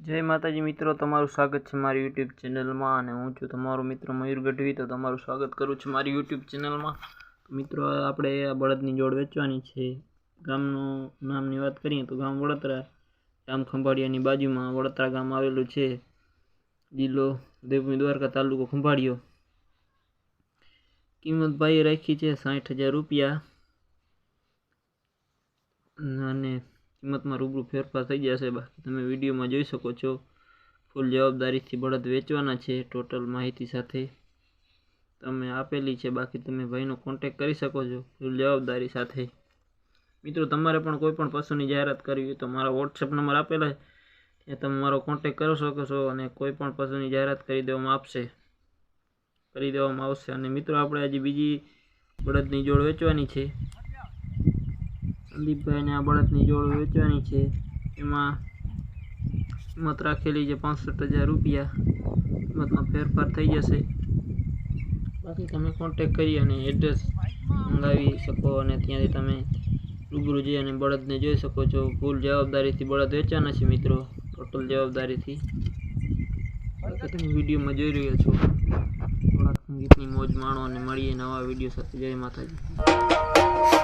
જય માતાજી મિત્રો, તમારું સ્વાગત છે મારી યુટ્યુબ ચેનલમાં અને હું છું તમારો મિત્ર મયુર ગઢવી. તો તમારું સ્વાગત કરું છું મારી યુટ્યુબ ચેનલમાં. મિત્રો આપણે આ બળદની જોડ વેચવાની છે. ગામનું નામની વાત કરીએ તો ગામ વડોદરા, ગામ ખંભાળિયાની બાજુમાં વડોદરા ગામ આવેલું છે. જિલ્લો દેવભૂમિ દ્વારકા તાલુકો ખંભાળિયો. કિંમત ભાઈએ રાખી છે સાઠ હજાર રૂપિયા. અને કિંમતમાં રૂબરૂ ફેરફાર થઈ જશે. બાકી તમે વિડીયોમાં જોઈ શકો છો, ફૂલ જવાબદારીથી બળદ વેચવાના છે ટોટલ માહિતી સાથે. તમે આપેલી છે, બાકી તમે ભાઈનો કોન્ટેક કરી શકો છો ફૂલ જવાબદારી સાથે. મિત્રો, તમારે પણ કોઈ પણ પશુની જાહેરાત કરવી હોય તો મારા વોટ્સઅપ નંબર આપેલા છે. ત્યાં તમે મારો કોન્ટેક કરી શકો છો અને કોઈ પણ પશુની જાહેરાત કરી દેવામાં આપશે કરી દેવામાં આવશે. અને મિત્રો, આપણે હજી બીજી બળદની જોડ વેચવાની છે. સંદીપભાઈને આ બળદની જોડ વેચવાની છે. એમાં કિંમત રાખેલી છે પાંસઠ હજાર રૂપિયા. કિંમતમાં ફેરફાર થઈ જશે. બાકી તમે કોન્ટેક કરી અને એડ્રેસ મંગાવી શકો અને ત્યાંથી તમે રૂબરૂ જઈ અને બળદને જોઈ શકો છો. ફૂલ જવાબદારીથી બળદ વેચવાના છે મિત્રો ટોટલ જવાબદારીથી. તમે વિડીયોમાં જોઈ રહ્યા છો. થોડાક સંગીતની મોજ માણો અને મળીએ નવા વીડિયો સાથે. જય માતાજી.